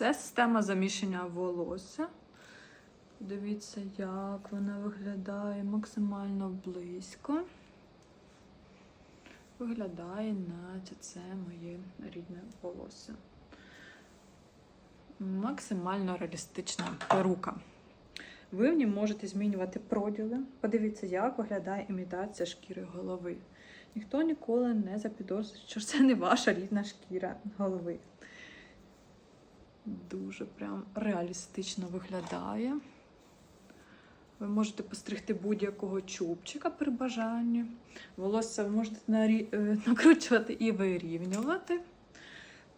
Це система заміщення волосся. Дивіться, як вона виглядає максимально близько. Виглядає, наче це моє рідне волосся. Максимально реалістична перука. Ви в ній можете змінювати проділи. Подивіться, як виглядає імітація шкіри голови. Ніхто ніколи не запідозрить, що це не ваша рідна шкіра голови. Дуже прям реалістично виглядає. Ви можете постригти будь-якого чубчика при бажанні. Волосся ви можете нарі... е, накручувати і вирівнювати.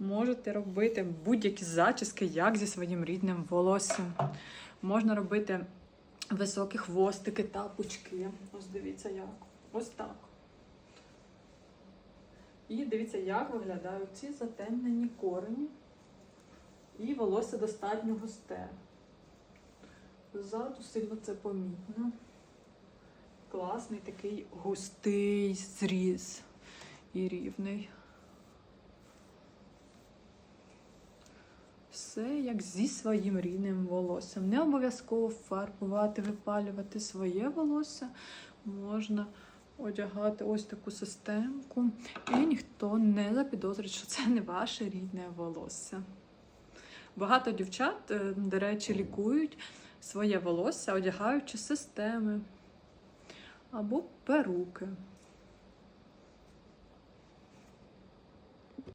Можете робити будь-які зачіски, як зі своїм рідним волоссям. Можна робити високі хвостики та пучки. Ось дивіться як. Ось так. І дивіться, як виглядають ці затемнені корені. І волосся достатньо густе. Ззаду сильно це помітно. Класний такий густий зріз і рівний. Все як зі своїм рідним волоссям. Не обов'язково фарбувати, випалювати своє волосся. Можна одягати ось таку системку, і ніхто не запідозрить, що це не ваше рідне волосся. Багато дівчат, е, до речі, лікують своє волосся, одягаючи системи або перуки.